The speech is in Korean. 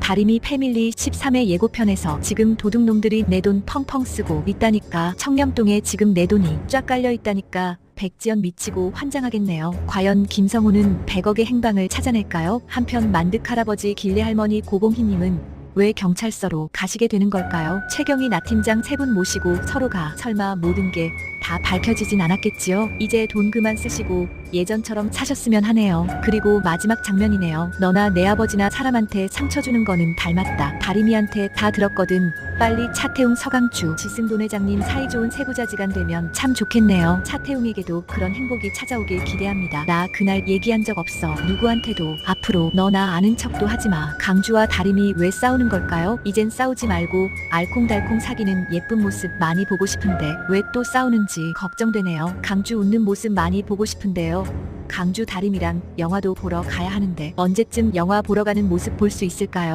다리미 패밀리 13회 예고편에서 지금 도둑놈들이 내 돈 펑펑 쓰고 있다니까 청렴동에 지금 내 돈이 쫙 깔려 있다니까 백지연 미치고 환장하겠네요. 과연 김성호는 100억의 행방을 찾아낼까요? 한편 만득 할아버지 길래 할머니 고봉희님은 왜 경찰서로 가시게 되는 걸까요? 최경희 나 팀장 세 분 모시고 서로가 설마 모든 게 다 밝혀지진 않았겠지요? 이제 돈 그만 쓰시고 예전처럼 사셨으면 하네요. 그리고 마지막 장면이네요. 너나 내 아버지나 사람한테 상처 주는 거는 닮았다. 다리미한테 다 들었거든. 빨리 차태웅 서강주 지승돈 회장님 사이좋은 세부자지간 되면 참 좋겠네요. 차태웅에게도 그런 행복이 찾아오길 기대합니다. 나 그날 얘기한 적 없어. 누구한테도 앞으로 너 나 아는 척도 하지 마. 강주와 다림이 왜 싸우는 걸까요? 이젠 싸우지 말고 알콩달콩 사귀는 예쁜 모습 많이 보고 싶은데 왜 또 싸우는지 걱정되네요. 강주 웃는 모습 많이 보고 싶은데요. 강주 다림이랑 영화도 보러 가야 하는데 언제쯤 영화 보러 가는 모습 볼 수 있을까요?